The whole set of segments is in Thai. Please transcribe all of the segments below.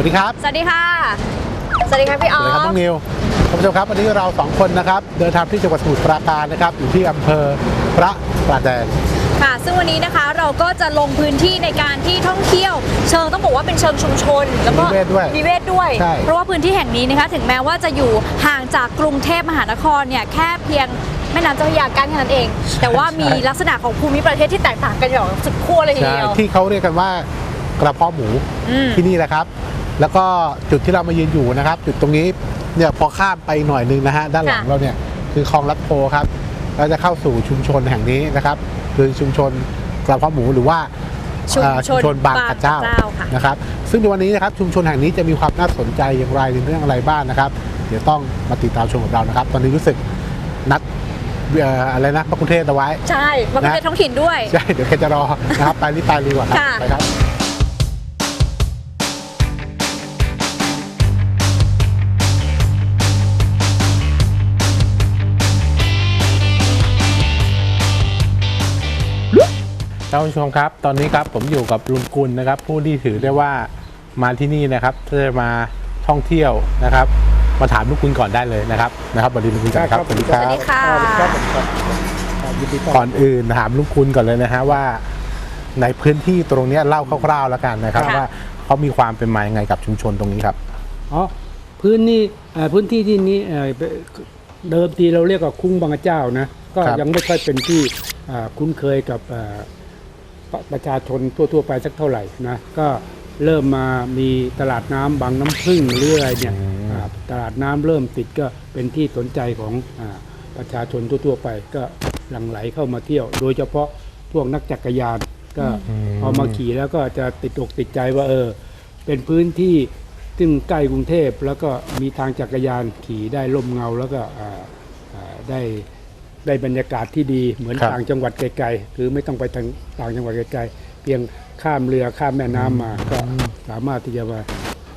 วัสดีครับสวัสดีค่ะ สวัสดีค่ะพี่อสอวัสดีครับฟน้องนิวท่านผู้ชมครับวันนี้เราสองคนนะครับเดินทางที่จังหวัดสมุทรปราการนะครับอยู่ที่อำเภอพระประแดงค่ะ ซึ่งวันนี้นะคะเราก็จะลงพื้นที่ในการที่ท่องเที่ยว เชิงต้องบอกว่าเป็นเชิงชุมชน แล้วก็นิเวศด้วยนิเวศด้วย ใช่ เพราะว่าพื้นที่แห่งนี้นะคะ ถึงแม้ว่าจะอยู่ห่างจากกรุงเทพมหานครเนี่ยแค่เพียงแม่น้ำเจ้าพระยากั้นแค่นั้นเอง แต่ว่ามีลักษณะของภูมิประเทศที่แตกต่างกันอย่างสุดขั้วเลยทีใช่เดียว ที่เขาเรียกกันว่ากระเพาะหมูอืม ที่นี่แหละครับ แล้วก็จุดที่เรามายืนอยู่นะครับ จุดตรงนี้เนี่ยพอข้ามไปหน่อยหนึงนะฮะด้านหลังค่ะเราเนี่ยคือคลองลัดโพครับเราจะเข้าสู่ชุมชนแห่งนี้นะครับ คือชุมชนกระเพาะหมูหรือว่าชุมเอ่อชนบางกระเจ้าค่ะนะครับ ซึ่งในวันนี้นะครับชุมชนแห่งนี้จะมีความน่าสนใจอย่างไรในเรื่องอะไรบ้างนะครับ เดี๋ยวต้องมาติดตามชมกับเรานะครับ ตอนนี้รู้สึกนัดเอ่ออะไรนะพระคุณเทศเอาไว้ ใช่มันเป็นท้องถิ่นด้วย ใช่ เดี๋ยวแกจะรอนะครับ ไปรีบไปดีกว่าครับค่ะไปครับ ท่านผู้ชมครับ ตอนนี้ครับผมอยู่กับลุงกุลนะครับ ผู้ที่ถือได้ว่ามาที่นี่นะครับถ้าจะมาท่องเที่ยวนะครับ มาถามลุงกุลก่อนได้เลยนะครับนะครับสวัสดีลุงกุลก่อนครับสวัสดีคสรัวัสบ ดีค่ะก่อนอื่นถามลุงคุณก่อนเลยนะฮะว่า ในพื้นที่ตรงเนี้ยเล่าคร่าวๆแล้วกันนะครับ ค่ะ ว่าเขามีความเป็นมายังไงกับชุมชนตรงนี้ครับ อ๋อพื้นนี่เอ่อพื้นที่ที่นี้เอ่อเดิมทีเราเรียกว่าคุ้งบางกระเจ้านะ ก็ครับยังไม่ค่อยเป็นที่อ่าคุ้นเคยกับอ่า ประประชาชนทั่ว ๆ ไปสักเท่าไหร่นะก็เริ่มมามีตลาดน้ำบางน้ำพึ่งหรืออะไรเนี่ยอ่าตลาดน้ำเริ่มติดก็เป็นที่สนใจของอาประชาชนทั่ว ๆ ไปก็หลั่งไหลเข้ามาเที่ยว โดยเฉพาะพวกนักจักรยานก็พอมาขี่แล้วก็จะติดอกติดใจว่าเออ เป็นพื้นที่ซึ่งใกล้กรุงเทพแล้วก็มีทางจักรยานขี่ได้ร่มเงาแล้วก็อ่าอ่าได้ ได้บรรยากาศที่ดีเหมือนครับ ต่างจังหวัดไกลๆคือไม่ต้องไปทางต่างจังหวัดไกลๆเพียงข้ามเรือข้ามแม่น้ำมาก็สามารถที่จะมา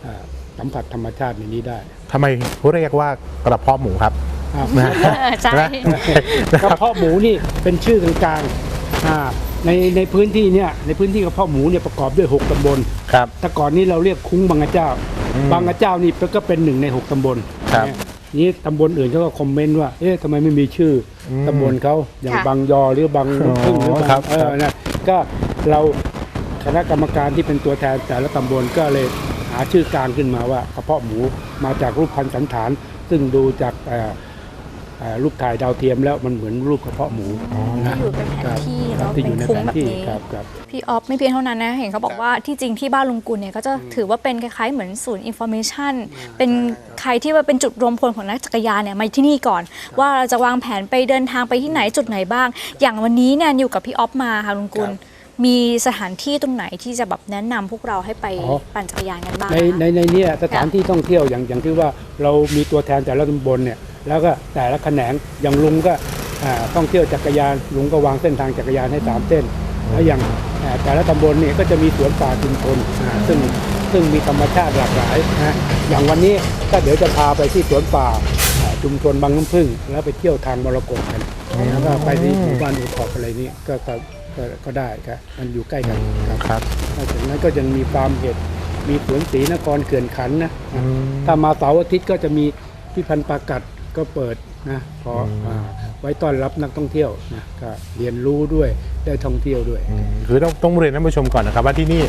อ่าสัมผัสธรรมชาติในนี้ได้ทำไมเขาเรียกว่ากระเพาะหมูครับ อ่านะเออใช่นะกระเพาะหมูนี่เป็นชื่อกลางๆอ่าในในพื้นที่เนี่ยในพื้นที่กระเพาะหมูเนี่ยประกอบด้วย 6 ตำบล ครับ แต่ก่อนนี้เราเรียกคุ้งบางกระเจ้า อืมบางกระเจ้านี่ก็เป็นหนึ่งในหกตำบลครับเนี่ยนี่ตำบลอื่นเขาก็คอมเมนต์ว่า เอ๊ะทำไมไม่มีชื่ออม ตำบลเขาอย่างค่ะบางยอหรือบางอ๋อพึ่งหรือบางครับเอครัอบนะก็เราคณะกรรมการที่เป็นตัวแทนแต่ละตำบลก็เลยหาชื่อกลางขึ้นมาว่ากระเพาะหมูมาจากรูปพันธุ์สันฐาน ซึ่งดูจากเอ่อเอ่อ รูปถ่ายดาวเทียมแล้วมันเหมือนรูปกระเพาะหมูนะอยู่เป็นแผนที่ครับเนาะที่อยู่ในเป็นคุ้แผงนแบบที่นี้ครับครับพี่ออฟไม่เพียงเท่านั้นนะ เห็นเขาบอกว่าที่จริงที่บ้านลุงกุลเนี่ยก็จะถือว่าเป็นคล้ายๆเหมือนศูนย์อินโฟเมชันเป็นใครที่ว่าเป็นจุดรวมพลของนักจักรยานเนี่ยมาที่นี่ก่อน ว่าเราจะวางแผนไปเดินทางไปที่ไหนจุดไหนบ้าง อย่างวันนี้เนี่ยอยู่กับพี่ออฟมาค่ะลุงกุล มีสถานที่ตรงไหนที่จะแบบแนะนำพวกเราให้ไปอ๋อ ปั่นจักรยานกันบ้างในในในเนี้สถานที่ท่องเที่ยวอย่างอย่างที่ว่าเรามีตัวแทนแต่ละตำบลเนี่ยแล้วก็แต่ละแขนงอย่างลุงก็อ่าท่องเที่ยวจักรยานลุงก็วางเส้นทางจักรยานให้สามเส้นแล้วอย่างอ่าแต่ละตำบลเนี่ยก็จะมีสวนป่าชุมชนอ่าซึ่งซึ่งมีธรรมชาติหลากหลายนะอย่างวันนี้ก็เดี๋ยวจะพาไปที่สวนป่าอ่าชุมชนบางน้ำพึ่ง แล้วไปเที่ยวทางมรกตกันแล้วก็ไปที่หมู่บ้านอุทอกอะไรนี้ก็ก็ ก็ก็ได้ครับ มันอยู่ใกล้กันครับครับนอกจากนั้นก็ยังมีฟาร์มเห็ดมีสวนสีนครเขื่อนขันธ์นะอืมถ้ามาเสาร์อาทิตย์ก็จะมีพิพันธ์ปากัดก็เปิดนะพออ่า ไว้ต้อนรับนักท่องเที่ยวนะก็เรียนรู้ด้วยได้ท่องเที่ยวด้วยอืมคือต้องต้องเรียนท่านผู้ชมก่อนนะครับว่าที่นี่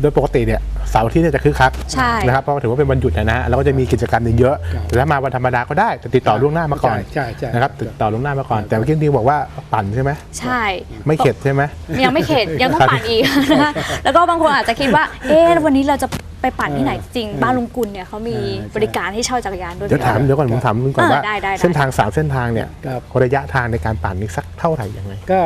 โดยปกติเนี่ยเสาร์อาที่เนี่ยจะคึกคักใช่นะครับเพราะว่าถือว่าเป็นวันหยุดนะฮะแล้วก็จะมีกิจกรรมเยอะครับแต่ถ้ามาวันธรรมดาก็ได้แต่ติดต่อล่วงหน้ามาก่อนใช่ใช่ใช่นะครับติดต่อล่วงหน้ามาก่อนครับแต่เมื่อกี้ดิวบอกว่าปั่นใช่ไหมใช่ ไม่เข็ดใช่ไหมยังไม่เข็ดยังต้องปั่นอีกนะคะแล้วก็บางคนอาจจะคิดว่าเอ๊ะวันนี้เราจะ ไปปั่นที่ไหนจริง บ้านลุงกุลเนี่ยเขามีเออใช่บริการให้เช่าจักรยานด้วย เดี๋ยวถามเดี๋ยวก่อนผมถามลุงก่อนเออว่าได้ได้ได้เส้นทางสามเส้นทางเนี่ยครับระยะทางในการปั่นนี่สักเท่าไหร่ยังไงก็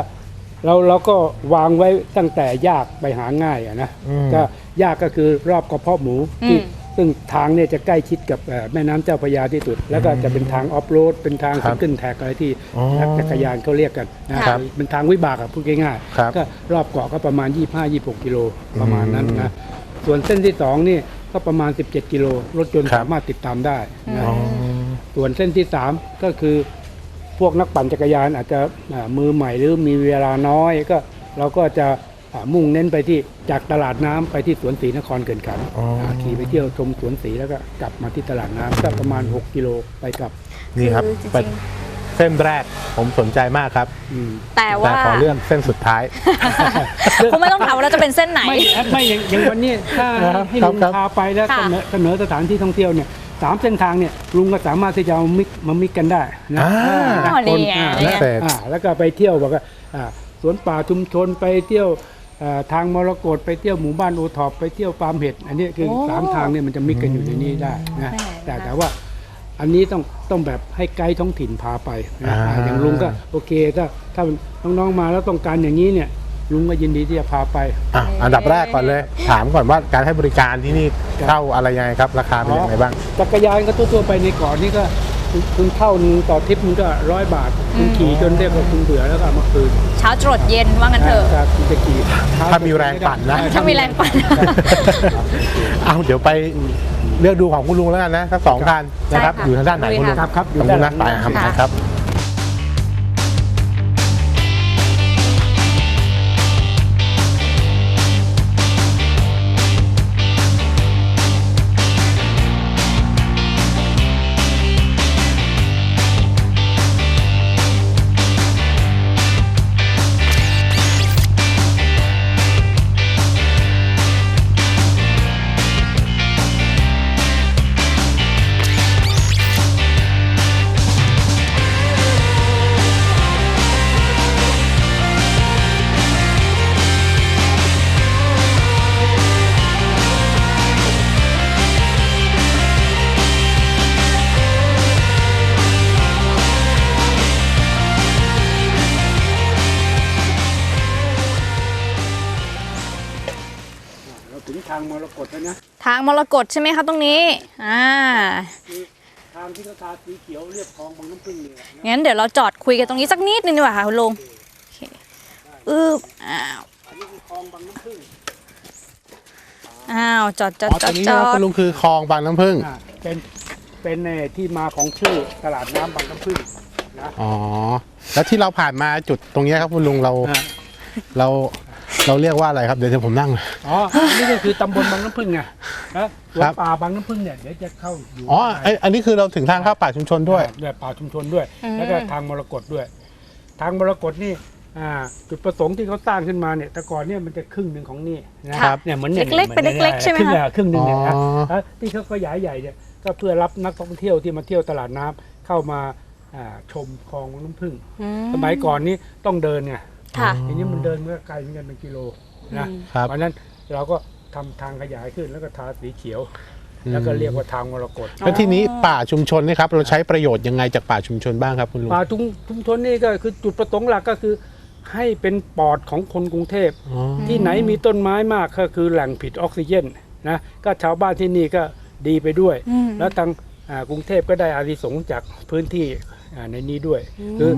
เราเราก็วางไว้ตั้งแต่ยากไปหาง่ายอะนะอืมก็ยากก็คือรอบกระเพาะหมูที่อืมซึ่งทางเนี่ยจะใกล้ชิดกับเอ่อแม่น้ำเจ้าพระยาที่สุด แล้วก็จะเป็นทางออฟโรด เป็นทางครับขึ้นแท็กอะไรที่อ๋อนักจักรยานเขาเรียกกันนะครับเป็นทางวิบากอะพูดง่ายครับๆก็รอบเกาะก็ประมาณ 25-26 กิโลประมาณนั้นนะ ส่วนเส้นที่สองนี่ก็ประมาณ 17 กิโลรถยนต์ครับ สามารถติดตามได้นะ อ๋อ ส่วนเส้นที่3ก็คือพวกนักปั่นจักรยานอาจจะอ่ามือใหม่หรือมีเวลาน้อยก็เราก็จะอ่ามุ่งเน้นไปที่จากตลาดน้ำไปที่สวนศรีนครเกินขันอ๋ออ่าขี่ไปเที่ยวชมสวนศรีแล้วก็กลับมาที่ตลาดน้ำก็ประมาณ 6 กิโลไปกลับ นี่ครับคือจริงๆเป็น เส้นแรกผมสนใจมากครับอืมแต่แต่ว่าขอเรื่องเส้นสุดท้าย คงไม่ต้องถามว่าเราจะเป็นเส้นไหน ไม่ไม่อย่างอย่างวันนี้ถ้าครับให้ลุงครับพาไปแล้วค่ะเสนอเสนอสถานที่ท่องเที่ยวเนี่ยสามเส้นทางเนี่ยลุงก็สามารถที่จะเอามิกมามิกกันได้นะอ่าอ่าอ๋อนี่ไงอ่านี่แล้วไงอ่าแล้วก็ไปเที่ยวบอกว่าอ่าสวนป่าชุมชนไปเที่ยวอ่าทางมรกตไปเที่ยวหมู่บ้านโอท็อปไปเที่ยวฟาร์มเห็ดอันนี้คือโอ้สามทางเนี่ยมันจะมิกกันอยู่ในนี้ได้นะแหม่แต่นะคะแต่ว่า อันนี้ต้องต้องแบบให้ไกด์ท้องถิ่นพาไปนะอ่าอ่า อย่างลุงก็โอเคถ้าถ้าน้องๆมาแล้วต้องการอย่างนี้เนี่ยลุงก็ยินดีที่จะพาไป อะอันดับแรกก่อนเลย ถามก่อนว่าการให้บริการที่นี่เข้าอะไรยังไงครับ ราคาเป็นยังไงบ้าง จักรยานก็ทั่วๆไปในเกาะนี่ก็ คุณคุณเท่านึงต่อทริปมันก็ร้อยบาท คุณขี่จนเรียกว่าคุณเบื่อแล้วก็เอามาคืนเช้าจรดเย็นว่างั้นเถอะครับคุณจะขี่เช้ถ้ามีแรงปั่นนะ ถ้ามีแรงปั่น เอาเดี๋ยวไปเลือกดูของคุณลุงแล้วกันนะทั้งสองคันนะครับใช่ค่ะอยู่ทางด้านไหนคุณลุงครับครับขอบคุณนะไปครับ มรกตแล้วนะทางมรกตใช่ไหมคะตรงนี้ อ่า คือทางที่เขาทาสีเขียวเรียบคลองบางน้ำพึ่งเนี่ยนะงั้นเดี๋ยวเราจอดคุยกันตรงนี้สักนิดนึงดีกว่าค่ะคุณลุงโอเคอึบอ้าว อันนี้คือคลองบางน้ำพึ่งอ้าว จอดจอดอ๋อจตอรดงนี้จอนะดคุณลุงคือคลองบางน้ำพึ่งอ่าเป็นเป็นเอ่อที่มาของชื่อตลาดน้ำบางน้ำพึ่งนะอ๋อแล้วที่เราผ่านมาจุดตรงเนี้ยครับคุณลุงเรา อ่าเรา เราเรียกว่าอะไรครับเดี๋ยวผมนั่ง อ๋ออันนี่ก็คือตำบลบางน้ำพึ่งไงนะสวครันบป่าบางน้ำพึ่งเนี่ยเดี๋ยวจะเข้าอยู่อ๋อข้างในไอ้อันนี้คือเราถึงทางเข้าป่าชุมชนด้วยด้วยป่าชุมชนด้วย แล้วก็ทางมรกตด้วย ทางมรกตนี่อ่าจุดประสงค์ที่เขาสร้างขึ้นมาเนี่ยแต่ก่อนเนี่ยมันจะครึ่งหนึ่งของนี่นะครับเนี่ยเหมือนเนี่ยเล็กๆหมือเป็นเล็กๆใช่ไหมครึ่งคะเนี่ยครึ่งหนึ่งเนี่ยนะอ๋อแล้วที่เขาขยายใหญ่เนี่ยก็เพื่อรับนักท่องเที่ยวที่มาเที่ยวตลาดน้ำเข้ามาอ่าชมคลองน้ำพึ่งอืสมัยก่อนนี่ต้องเดินไง ค่ะ ทีนี้มันเดินเมื่อไกลเหมือนกันเป็นกิโลนะครับ เพราะฉะนั้นเราก็ทำทางขยายขึ้นแล้วก็ทาสีเขียว แล้วก็เรียกว่าทางมรกต แล้วที่นี้ป่าชุมชนนี่ครับเราใช้ประโยชน์ยังไงจากป่าชุมชนบ้างครับคุณลุง ป่าชุมชุมชนนี่ก็คือจุดประสงค์หลักก็คือ ให้เป็นปอดของคนกรุงเทพ อ๋อ ที่ไหนมีต้นไม้มากก็คือแหล่งผิดออกซิเจนนะก็ชาวบ้านที่นี่ก็ดีไปด้วย อืม แล้วทางอ่ากรุงเทพก็ได้อานิสงส์จากพื้นที่อ่าในนี้ด้วย คือ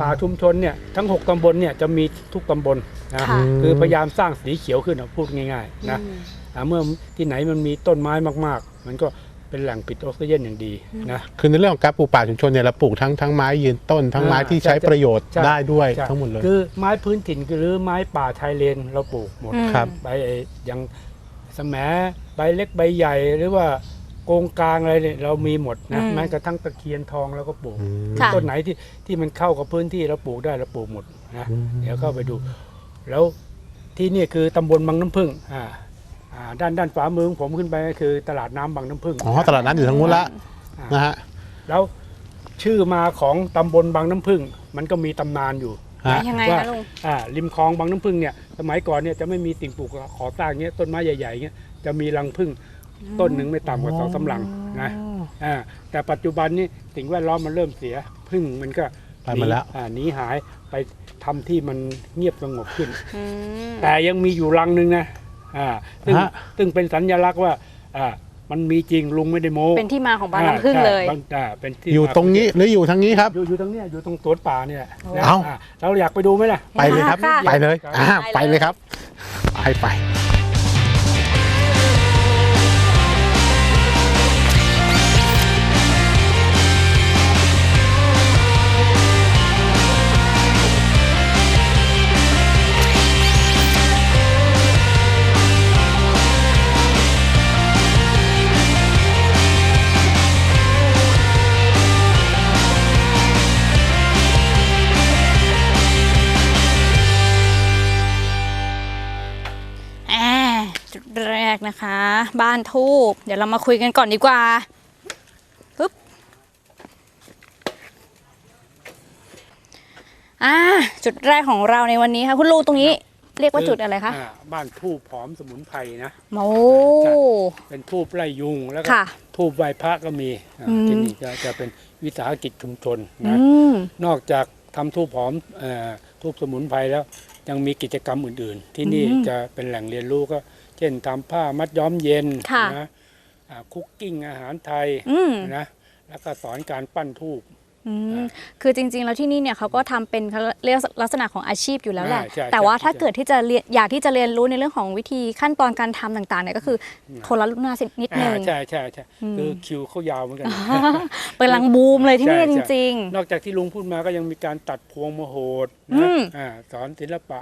ป่าชุมชนเนี่ยทั้ง 6ตำบลเนี่ยจะมีทุกตำบลนะค่ะ คือพยายามสร้างสีเขียวขึ้นอะพูดง่ายๆนะอ่าเมื่อที่ไหนมันมีต้นไม้มากๆ มันก็เป็นแหล่งปิดออกซิเจนอย่างดีนะ คือในเรื่องของการปลูกป่าชุมชนเนี่ยเราปลูกทั้งทั้งไม้ยืนต้นทั้งไม้อ่าที่ใช้ใช่ประโยชน์ใช่ ได้ด้วยใช่ทั้งหมดเลย คือไม้พื้นถิ่นหรือไม้ป่าชายเลนเราปลูกหมด อืม ครับ ใบอย่างสมใบเล็กใบใหญ่หรือว่า โกงกลางอะไรเนี่ยเรามีหมดนะอืม แม้กระทั่งตะเคียนทองเราก็ปลูก อืม ค่ะ ต้นไหนที่ที่มันเข้ากับพื้นที่เราปลูกได้เราปลูกหมดนะอืม เดี๋ยวเข้าไปดู แล้วที่นี่คือตำบลบางน้ำพึ่งอ่าอ่าด้านด้านฝามือของผมขึ้นไปก็คือตลาดน้ำบางน้ำพึ่งอ๋อตลาดน้ำอยู่ทางนู้นละอ่านะฮะแล้วชื่อมาของตำบลบางน้ำพึ่ง มันก็มีตำนานอยู่ ฮะ ยังไงว่าคะลุง อ่าริมคลองบางน้ำพึ่งเนี่ยสมัยก่อนเนี่ยจะไม่มีสิ่งปลูกขอสร้างเงี้ยต้นไม้ใหญ่ๆเงี้ยจะมีรังพึ่ง ต้นหนึ่งไม่ต่ำกว่าสองสามหลังนะอ่าแต่ปัจจุบันนี้สิ่งแวดล้อมมันเริ่มเสียพึ่งมันก็ไปหมดแล้วอ่าหนีหายไปทำที่มันเงียบสงบขึ้นอืมแต่ยังมีอยู่รังหนึ่งนะอ่าซึ่งฮะซึ่งเป็นสัญลักษณ์ว่าอ่ามันมีจริงลุงไม่ได้โม้เป็นที่มาของบางน้ำพึ่งอ่าเลยใช่บางอ่าเป็นที่อยู่มาตรงนี้หรืออยู่ทางนี้ครับ อยู่อยู่ตรงเนี้ยอยู่ตรงสวนป่าเนี่ยนะเอ้าอ่าเราอยากไปดูไหมล่ะ ไปเลยครับค่ะไปเลยอ่าไปไปเลยเลยครับ ไปไป นะคะ บ้านทูบเดี๋ยวเรามาคุยกันก่อนดีกว่าปึ๊บอ่าจุดแรกของเราในวันนี้ค่ะคุณลุงตรงนี้ เรียกว่าจุดอะไรคะอ่าบ้านทูบหอมสมุนไพรนะโอ้เป็นทูบไล่ยุงแล้วก็ค่ะทูบไหว้พระก็มีอ่าอืม ที่นี่จะจะเป็นวิสาหกิจชุมชนอืนะม นอกจากทำทูบหอมเอ่อทูบสมุนไพรแล้วยังมีกิจกรรมอื่น ๆ ที่นี่อืม จะเป็นแหล่งเรียนรู้ก็ เช่นทำผ้ามัดย้อมเย็นค่ะนะอ่าคุกกิ้งอาหารไทยอืม นะแล้วก็สอนการปั้นทูบ อืมคือจริงๆ แล้วที่นี่เนี่ยเขาก็ทำเป็นเขาเรียกลักษณะของอาชีพอยู่แล้วแหละ อ่าใช่แต่ว่าใช่ถ้าเกิดที่จะเรียนอยากที่จะเรียนรู้ในเรื่องของวิธีขั้นตอนการทำต่างๆเนี่ยก็คือคนละลุกหน้าสินิดนึอ่าง ใช่ใช่ใช่อืม คือคิวเขายาวเหมือนกันกำลังบูมเลยที่นี่ใช่จใช่ ริง นอกจากที่ลุงพูดมาก็ยังมีการตัดพวงมโหดอืนะม อ่าสอนศิลปะ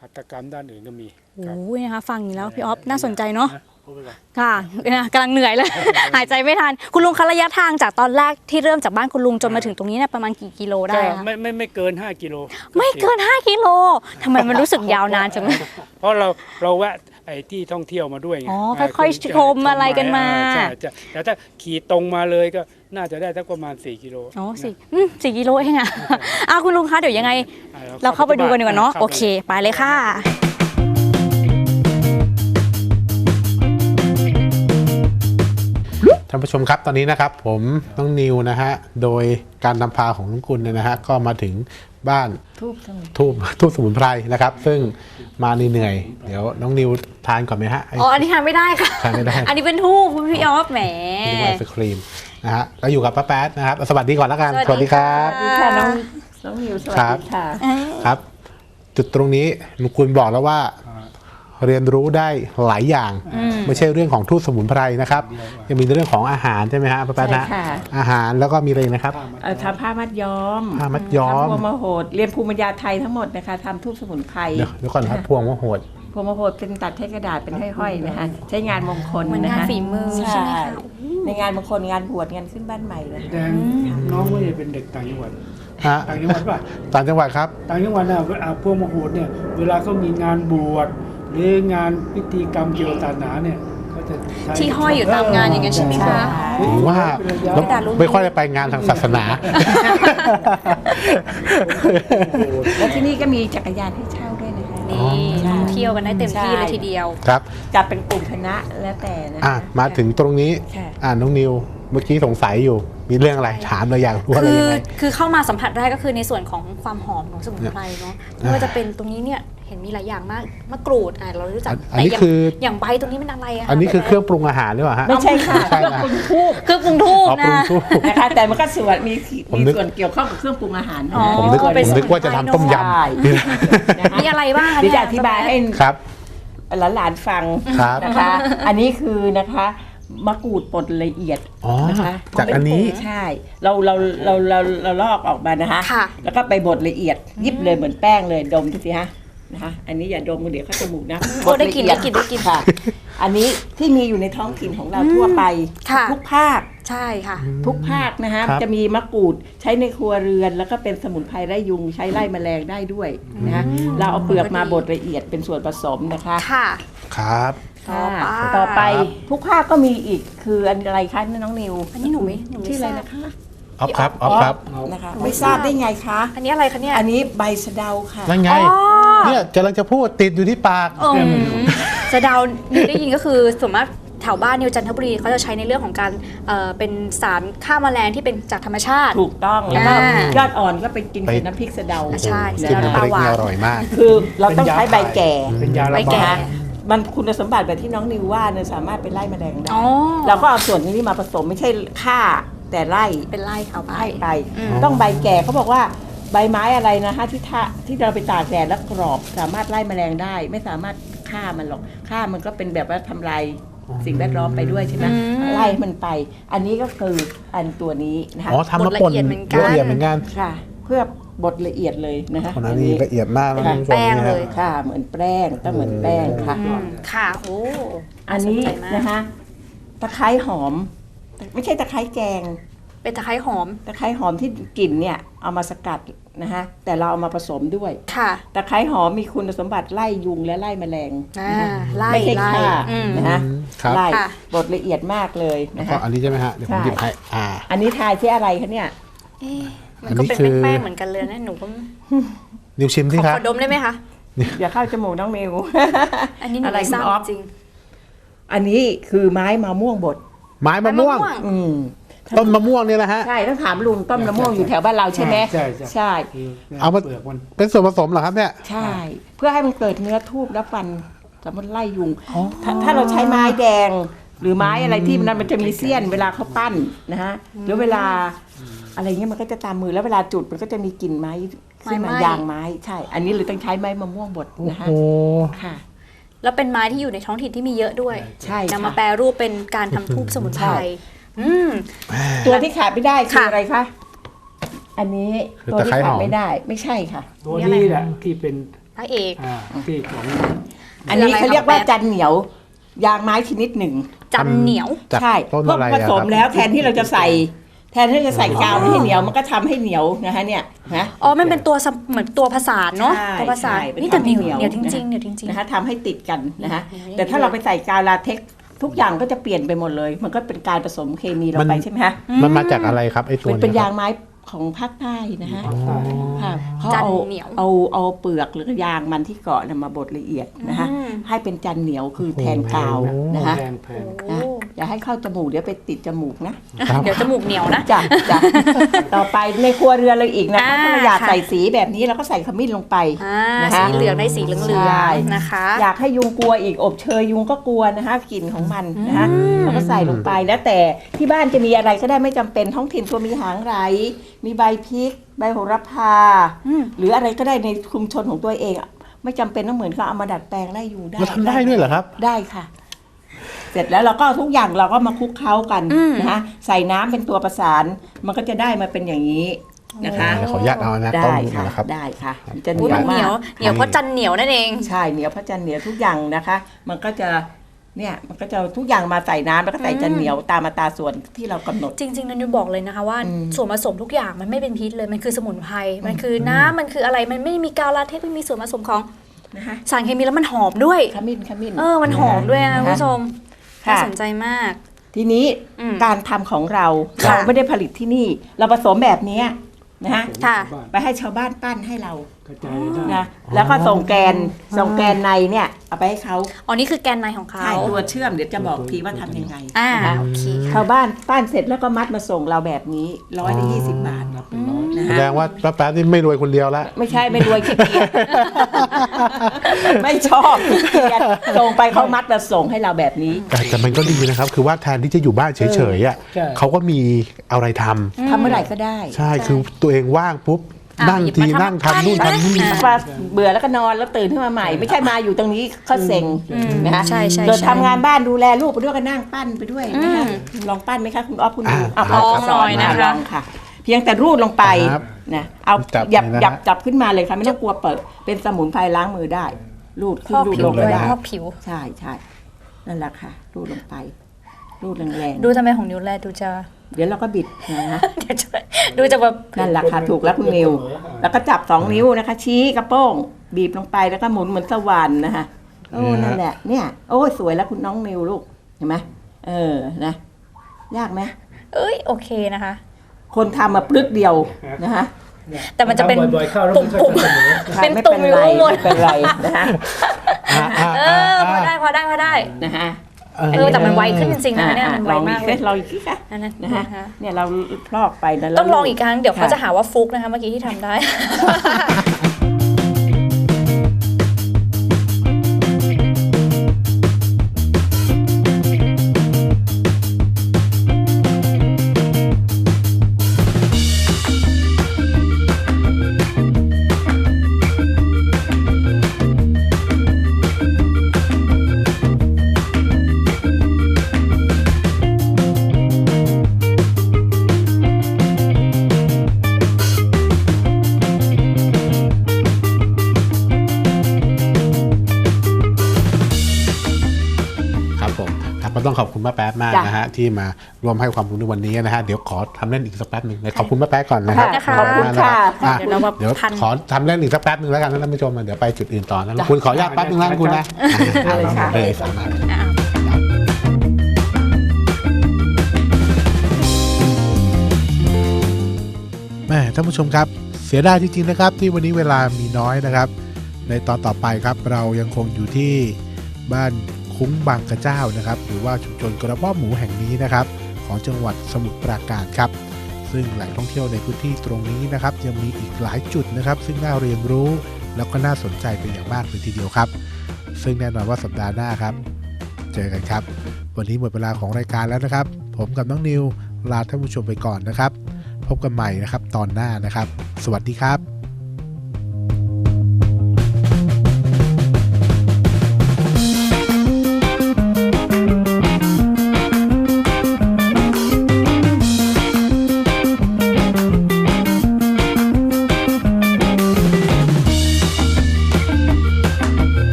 หัตถกรรมด้านอื่นก็มีๆครับ โอ้ยนะคะฟังอย่างนี้แล้วพี่ออฟน่าสนใจเนาะนะพูดไปก่อนค่ะเนี่ยกำลังเหนื่อยเลย หายใจไม่ทัน คุณลุงคะระยะทางจากตอนแรกที่เริ่มจากบ้านคุณลุงจนมาถึงตรงนี้เนี่ยประมาณกี่กิโลได้ก็คะไม่ไม่ไม่เกิน 5 กิโลไม่เกิน 5 กิโลทำไมมันรู้สึกยาวนานจังเลย เพราะเราเราแวะไอ้ที่ท่องเที่ยวมาด้วยไงอ๋ออ่าค่อยๆณจะชมอะไรกันมา ใช่ใช่แต่ถ้าขี่ตรงมาเลยก็ น่าจะได้สักประมาณ 4 กิโลอ๋อสี่อืมสี่กิโลเองอะอะคุณลุงคะเดี๋ยวยังไง อ่เราเข้าไปดูกันดีกว่าเนาะข้โอไปเค ไปเลยค่ะ ท่านผู้ชมครับตอนนี้นะครับผมน้องนิวนะฮะโดยการนำพาของลุงกุลเนี่ยนะฮะก็มาถึงบ้านทูบสมุนทูบทูบสมุนไพรนะครับ ซึ่งมาเหนื่อยๆเดี๋ยวน้องนิวทานก่อนไหมฮะไอ้ อ๋ออันนี้ทานไม่ได้ค่ะ ทานไม่ได้ อันนี้เป็นทูบคุณพี่ออฟแหม ที่ไอศครีม นะฮะแล้วอยู่กับป้าแป๊ดนะครับ สวัสดีก่อนแล้วกัน สวัสดีค่ะสวัสดีค่ะน้องน้องนิวสวัสครับดีค่ะ ครับ จุดตรงนี้ลุงกุลบอกแล้วว่า เรียนรู้ได้หลายอย่าง ไม่ใช่เรื่องของทูตสมุนไพรนะครับยังมีเรื่องของอาหารใช่ไหมฮะป้าแป๊ดนะใช่ค่ะ อาหารแล้วก็มีอะไรนะครับ เอ่อทำผ้ามัดย้อมผ้ามัดย้อม ทำพวงมโหดเรียนภูมิปัญญาไทยทั้งหมดนะคะทำทูบสมุนไพร เดี๋ยวเดี๋ยวก่อนครับพวงว่าโหด พวงมโหดเป็นตัดใช้กระดาษเป็นห้อยๆนะคะใช้งานมงคลเหมือนนะงานคะฝีมือใช่ใช่ไหมคะในงานมงคลงานบวชงานขึ้นบ้านใหม่นะคะแดงน้องไม่ได้เป็นเด็กต่างจังหวัดฮะต่างจังหวัดป่ะต่างจังหวัดครับ ต่างจังหวัดน่ะอ่าพวกมโหดเนี่ยเวลาเขามีงานบวชหรืองานพิธีกรรมเกี่ยวกับศาสนาเนี่ยเขาจะใช้ที่ห้อยอยู่ตามงานอย่างนั้นใช่ไหมคะ ผมว่าเราไม่ค่อยได้ไปงานทางศาสนา แล้วที่นี่ก็มีจักรยานให้เช่าด้วย นะคะนี่ท่องเที่ยวกันได้เต็มที่เลยทีเดียว ครับจะเป็นกลุ่มคณะแล้วแต่นะอะคะมาถึงตรงนี้ค่ะอ่าน้องนิวเมื่อกี้สงสัยอยู่ มีเรื่องอะไรถามเลยอยากรู้อะไรคือยังไงคือเข้ามาสัมผัสได้ก็คือในส่วนของความหอมของสมุนไพรเนาะไม่ว่าจะเป็นตรงนี้เนี่ยเห็นมีหลายอย่างมากมะกรูดอะเรารู้จักอันอันนี้แต่ย่างคืออย่างใบตรงนี้มันอะไรอะะอันนี้คือเครื่องปรุงอาหารหรือเปล่าฮะไม่ใช่ค่ะไม่ใช่เครื่องนะปรุงทูบเครื่องปรุงทูบอ๋อปรุงนะทูบนะคะแต่มันก็ส่วนมีผมมีนึกส่วนเกี่ยวข้องกับเครื่องปรุงอาหารอ๋อผมนึกเป็นผมนึกว่าจะทำต้มยใช่ำนะคะมีอะไรบ้างคะเดี๋ยวเนี่จะอธิบายให้ครับหลานๆฟังครับนะคะ อันนี้คือนะคะ มะกรูดบดละเอียดอ๋อนะคะจากอันนี้ใช่ เราเราเราเราเราลอกออกมานะคะค่ะ แล้วก็ไปบดละเอียดยิบเลยเหมือนแป้งเลยดมดูสิฮะนะคะอันนี้อย่าดมเดี๋ยวเข้าจมูกนะโอ้ได้กลิ่นบละเอียได้กลิ่นได้กลิ่นค่ะ อันนี้ที่มีอยู่ในท้องถิ่นของเราทั่วไปค่ะ ทุกภาค ใช่ค่ะ ทุกภาคนะคะครับ จะมีมะกรูดใช้ในครัวเรือน แล้วก็เป็นสมุนไพรไล่ยุงใช้ไล่แมลงได้ด้วยนะคะเราเอาเปลือกมาบดละเอียดเป็นส่วนผสมนะคะค่ะ ครับ ค่ะต่ต่ออไปไปทุกภาคก็มีอีกคืออันอะไรคะน้องนิวอันนี้หนูไม่หนูไม่ชื่ออะไรทราบนะคะออฟครับออฟครับนะคะไม่ทราบได้ไงคะ อันนี้อะไรคะเนี่ยอันนี้ใบสะเดาค่ะ นั่นไง อ๋อเนี่ยกำลังจะพูดติดอยู่ที่ปากอืมสะเดานิวได้ยินก็คือส่วนมากแถ วบ้านนิวจันทบุรีเขาจะใช้ในเรื่องของการเอ่อเป็นสารฆ่าแมลงที่เป็นจากธรรมชาติ ถูกต้องแล้วก็อ่ายอดอ่อนก็ไปกินไป กับน้ำพริกสะเดา ใช่กินน้ำพริกนี่อร่อยมาก คือเราต้องใช้ใบแก่ เป็นยาใบระแก่บายมันคุณสมบัติแบบที่น้องนิวว่าเนี่ยสามารถไปไล่แมลงได้ อ๋อ เราก็เอาส่วนนี้มาผสมไม่ใช่ฆ่าแต่ไล่เป็นไล่เขาไปให้ไป อืม ต้องใบแก่เขาบอกว่าใบไม้อะไรนะคะที่ทะที่เราไปตากแดดแล้วกรอบ สามารถไล่แมลงได้ ไม่สามารถฆ่ามันหรอกฆ่ามันก็เป็นแบบว่าทำลาย สิ่งแวดล้อมไปด้วยใช่ไหมอืมไล่มันไป อันนี้ก็คืออันตัวนี้นะคะอ๋อทำมาป่นบดละเอียดเหมือนกันละเอียดเหมือนกันค่ะ เพื่อบดละเอียดเลยนะคะคนนั้นนี่ละเอียดมากนะท่านผู้ชมแป้งนี่เลฮะยค่ะเหมือนแป้งต้องเหมือนแป้งค่ะอืมค่ะโอ้อันนี้าสใจมากนะคะตะไคร้หอม ไม่ใช่ตะไคร้แกงเป็นตะไคร้หอม ตะไคร้หอมที่กลิ่นเนี่ยเอามาสกัด นะฮะแต่เราเอามาผสมด้วยค่ะตะไคร้หอมมีคุณสมบัติไล่ยุงและไล่แมลงอ่านะฮะไล่ไม่ใช่ไล่ฆ่าอืม นะฮะอืมครับไล่ค่ะบดละเอียดมากเลยแล้วนะก็ฮะอันนี้ใช่ไหมฮะเดี๋ยวผมใช่ หยิบให้อ่า อันนี้ทายที่อะไรคะเนี่ย เอ๊ะมันอันก็นี้เป็นคือ แป้งๆเหมือนกันเลยนะหนูก็นิวชิมขที่อครับ ขอดมได้ไหมคะอย่าเข้าจมูกน้องเมล อันนี้หนูอะไรไม่คุทณราบออฟ จริงอันนี้คือไม้มะม่วงบด ไม้มะม่วง อืม ต้นมะม่วงเนี่ยแหละฮะ ใช่ต้องถามลุงต้นมะม่วงอยู่แถวบ้านเราใช่ไหมใช่ใช่ใช่คือเอามา เปลือกมัน เป็นส่วนผสมเหรอครับเนี่ย ใช่ เพื่อให้มันเกิดเนื้อทูบและฟันสมมติไล่ยุงถ้าถ้าเราใช้ไม้แดง หรือไม้อะไรที่มันมันจะมีเสี้ยนเวลาเขาปั้นนะฮะหรือเวลาอะไรเงี้ยมันก็จะตามมือแล้วเวลาจุดมันก็จะมีกลิ่นไม้ขึ้นไม้มาไหม้ ยางไม้ใช่ อันนี้เลยต้องใช้ไม้มะม่วงบดโอ้นะฮะโห ค่ะ แล้วเป็นไม้ที่อยู่ในท้องถิ่นที่มีเยอะด้วยใช่นำมาค่ะ แปรรูปเป็นการทำทูบสมุนไพรใช่ อืม ตัวที่ขาดไม่ได้คือค่ะ อะไรคะ อันนี้คือตัวที่ตะไคร้หขาอดมไม่ได้ ไม่ใช่ค่ะ ตัวนี้แหละที่เป็นพระเอก อ่าที่ของอันนี้คืออะไรเขาเรียกว่าคะจันเหนียว ยางไม้ชนิดหนึ่ง จันเหนียว จากใช่ต้นพวอะกไรผอะสคมรับแล้วแทนที่เราจะใส่ แทนที่จะใส่กาวไม่ให้เหนียวมันก็ทำให้เหนียวนะคะเนี่ยนะ อ๋อ มันเป็นตัวสำเหมือนตัวผสานเนาะ ใช่ตัวผสาน ใช่เป็นนี่แต่เหนียวทำให้เหนียวเหนียวจนะริงๆเหนียวจริงนะคะทำให้ติดกันนะคะอืมแต่ถ้าเราไปใส่กาวลาเท็กซ์ ทุกอย่างก็จะเปลี่ยนไปหมดเลย มันก็เป็นการผสมเคมีลงไปมันใช่ไหมคะมันมาจากอะไรครับไอ้ตัวมันเนี้เป็นยคยารับงไม้ของภาคใต้นะคะภาคใต้ค่ะเขาจันเอาเหนียวเอาเอาเปลือกหรือยางมันที่เกาะเนี่ยมาบดละเอียดนะคะอืมให้เป็นจันเหนียวคือแทนกาวนะคะแพงแพงโอ้นะอย่าให้เข้าจมูกเดี๋ยวไปติดจมูกนะ ครับ เดี๋ยวจมูกเหนียวนะ จ้ะจ้ะต่อไปในครัวเรือนเราอีกนะอ่าถ้าเราอยากค่ะ ใส่สีแบบนี้เราก็ใส่ขมิ้นลงไป อ่านะคะสีเหลืองได้สีเหลืองใช่ ๆนะคะ อยากให้ยุงกลัวอีกอบเชยยุงก็กลัวนะคะกลิ่นของมันนะคะอืมเราก็ใส่ลงไปแล้วแต่ที่บ้านจะมีอะไรก็ได้ไม่จำเป็นท้องถิ่นตัวมีหางไหลมีใบพริก ใบโหระพา อืม หรืออะไรก็ได้ในชุมชนของตัวเองอะไม่จำเป็นต้องเหมือนเขาเอามาดัดแปลงไล่ยุงได้มันทำได้ด้วยเหรอครับ ได้ค่ะ เสร็จแล้วเราก็เอาทุกอย่างเราก็มาคลุกเคล้ากันอืม นะคะใส่น้ำเป็นตัวประสาน มันก็จะได้มาเป็นอย่างนี้นะคะ เดี๋ยวขออนุญาตเอานะต้ได้มค่ะนะครับ ได้ค่ะมันจะเหอุ้ยนียมัวนเหนีมายวกเหนียวเพราะจันเหนียวนั่นเอง ใช่เหนียวพระจันทร์เหนียวทุกอย่างนะคะ มันก็จะเนี่ยมันก็จะทุกอย่างมาใส่น้ำแล้วก็ใส่จันเหนียวตามมาตราส่วนที่เรากำหนด จริงๆนันยูบอกเลยนะคะว่าอืมส่วนผสมทุกอย่างมันไม่เป็นพิษเลยมันคือสมุนไพรมันคือน้ำมันคืออะไรมันไม่มีกาวลาเทคไม่มีส่วนผสมของนะคะ สารเคมีแล้วมันหอมด้วย ขมิ้นขมิ้น เออมันหอมด้วยนะคุณผู้ชมค่ะ น่าสนใจมาก ทีนี้อืม การทำของเรา ค่ะ เราไม่ได้ผลิตที่นี่ เราผสมแบบเนี้ย นะฮะค่ะ ไปให้ชาวบ้านปั้นให้เรากระจายได้นะแล้วก็ส่งแกนส่งแกนในเนี่ยเอาไปให้เขาอ๋อนี่คือแกนในของเขาใช่ตัวเชื่อมเดี๋ยวจะบอกทีว่าทำยังไงอ่านะคะโอเคชาวบ้านปั้นเสร็จแล้วก็มัดมาส่งเราแบบนี้ร้อยละยี่สิบบาทนับเป็นร้อยนะแสฮะดงว่าป้าแป๊บนี่ไม่รวยคนเดียวละ ไม่ใช่ไม่รวยขี้เกียจ ไม่ชอบขี้เกียจส่งไปเขามัดมาส่งให้เราแบบนี้ แต่แต่มันก็ดีนะครับ คือว่าแทนที่จะอยู่บ้านเฉยๆอะใช่ เขาก็มีอะไรทำทำเมื่อไหร่ก็ได้ ใช่คือตัวเองว่างปุ๊บอะนั่งหยิบทีมาทำนั่งทำนู่นไปทำนี่อะว่าเบื่อแล้วก็นอนแล้วตื่นขึ้นมาใหม่ ไม่ใช่มาอยู่ตรงนี้ก็เซ็งนะคะใช่ใช่เกิดใช่ทำงานบ้านดูแลลูกไปด้วยก็นั่งปั้นไปด้วยนะคะลองปั้นไหมคะคุณอ๊อฟคุณดูอะเอาลองหน่อยนะคะลองค่ะเพียงแต่รูดลงไปครับนะเอาจับหยับเลยนะหยับจับขึ้นมาเลยค่ะไม่ต้องกลัวเปิด เป็นสมุนไพรล้างมือได้ รูดขึ้พนอกรูดผิลวงด้วยได้พอกผิวใช่ใช่นั่นแหละค่ะ รูดลงไป รูดแรงดูทำไมของนิวแลดูจะๆ เดี๋ยวเราก็บิดนะเดี๋ยวจะดูจะแบบนั่นแหละค่ะถูกแล้วคุณนิว แล้วก็จับสองนิ้วนะคะ ชี้กระโป้ง บีบลงไปแล้วก็หมุนเหมือนสว่านนะคะโอ้เนี่ยฮะนั่นแหละเนี่ยโอ้ยสวยแล้วคุณน้องนิวลูกเห็นไหมเออนะ ยากไหมเอ้ยโอเคนะคะ คนทำมาปลึกเดียวนะคะแต่มันจะเป็นทำบ่อยๆเข้าแล้วมันก็ปุ่มจะเสมอใช่เป็นไม่ตุ่เป็มนอยู่ไรข้างบนไม่เป็นไรนะคะอะอะเออะอพออะได้พอได้พอได้นะคะเออเออแต่มันไวขึ้นจริงๆนะคะเนี่ยอะมันลไวองอีมากกเลสิยลองอีกสิคะอันนั้นนะคะนะคะเนี่ยเราพลอกไปนะต้องลองอีกครั้งเดี๋ยวเขาค่ะจะหาว่าฟุกนะคะเมื่อกี้ที่ทำได้ ก็ต้องขอบคุณป้าแป๊ดมากจ้ะนะฮะที่มาร่วมให้ความรู้ในวันนี้นะฮะเดี๋ยวขอทำเล่นอีกสักแป๊บหนึ่งขอบคุณป้าแป๊ดก่อนนะครับค่ะขอบคุณค่ะอะเดี๋ยวเรามาเดี๋ยวทัน ขอทำเล่นอีกสักแป๊บหนึ่งแล้วกันนะท่านผู้ชมเดี๋ยวไปจุดอื่นต่อนะคุณขออนุญาตแป๊บหนึงนะคุณนะได้เลยค่ะ เลยสามารถอะแม่ท่านผู้ชมครับ เสียดายจริงๆนะครับ ที่วันนี้เวลามีน้อยนะครับ ในตอนต่อไปครับเรายังคงอยู่ที่บ้าน คุ้งบางกระเจ้านะครับ หรือว่าชุมชนกระเพาะหมูแห่งนี้นะครับ ของจังหวัดสมุทรปราการครับ ซึ่งแหล่งท่องเที่ยวในพื้นที่ตรงนี้นะครับยังมีอีกหลายจุดนะครับ ซึ่งน่าเรียนรู้แล้วก็น่าสนใจเป็นอย่างมากเลยทีเดียวครับ ซึ่งแน่นอนว่าสัปดาห์หน้าครับ เจอกันครับ วันนี้หมดเวลาของรายการแล้วนะครับ ผมกับน้องนิวลาท่านผู้ชมไปก่อนนะครับ พบกันใหม่นะครับ ตอนหน้านะครับ สวัสดีครับ